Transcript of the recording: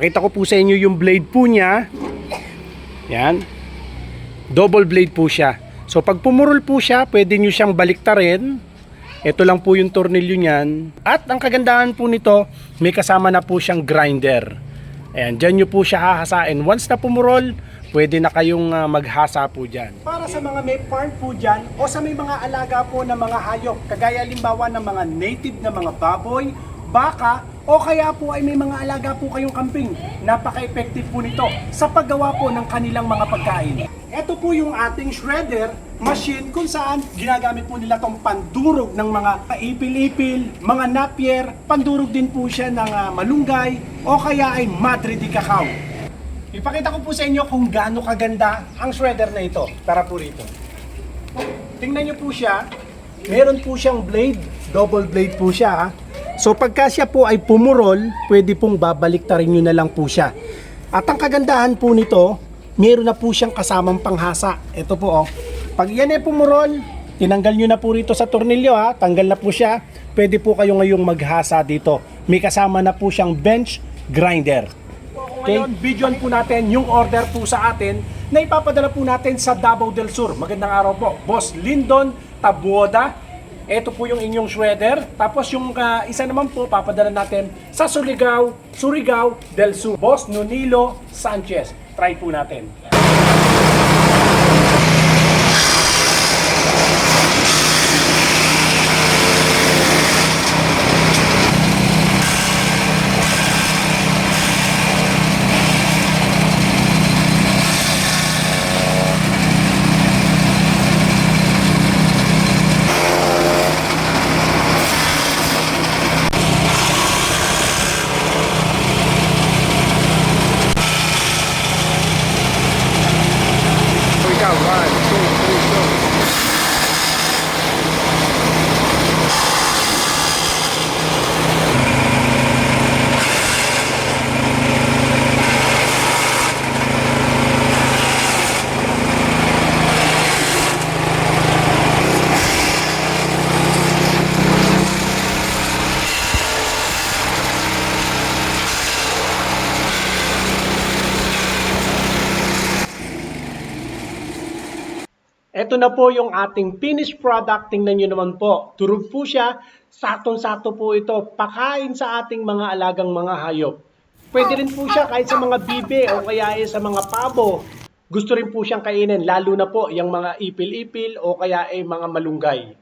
Pakita ko po sa inyo yung blade po niya. Yan. Double blade po siya. So pag pumurol po siya, pwede nyo siyang baliktarin. Ito lang po yung tornilyo niyan. At ang kagandahan po nito, may kasama na po siyang grinder. Ayan, dyan nyo po siya hahasain. Once na pumurol, pwede na kayong ah, maghasa po dyan. Para sa mga may farm po dyan, o sa may mga alaga po ng mga hayop, kagaya limbawa ng mga native na mga baboy, baka, o kaya po ay may mga alaga po kayong camping. Napaka-effective po nito sa paggawa po ng kanilang mga pagkain. Ito po yung ating shredder machine kung saan ginagamit po nila tong pandurog ng mga ipil-ipil, mga napier, pandurog din po siya ng ah, malunggay o kaya ay madre di cacao. Ipakita ko po sa inyo kung gaano kaganda ang shredder na ito. Tara po rito. Tingnan niyo po siya. Meron po siyang blade. Double blade po siya. ha. So pagka siya po ay pumurol, pwede pong babaliktarin nyo na lang po siya. At ang kagandahan po nito, meron na po siyang kasamang panghasa. Ito po oh. Pag yan ay pumurol, tinanggal nyo na po rito sa tornilyo ha. Tanggal na po siya. Pwede po kayo ngayong maghasa dito. May kasama na po siyang bench grinder. Okay. Ngayon, videoan po natin yung order po sa atin na ipapadala po natin sa Davao del Sur. Magandang araw po. Boss Lindon Tabuoda. Ito po yung inyong shredder. Tapos yung ah, isa naman po, papadala natin sa Surigao, Surigao del Sur. Boss Nonilo Sanchez. Try po natin. Ito na po yung ating finished product. Tingnan nyo naman po. Turog po siya. Saktong-sakto po ito. Pakain sa ating mga alagang mga hayop. Pwede rin po siya kahit sa mga bibe o kaya ay sa mga pabo. Gusto rin po siyang kainin, lalo na po yung mga ipil-ipil o kaya ay mga malunggay.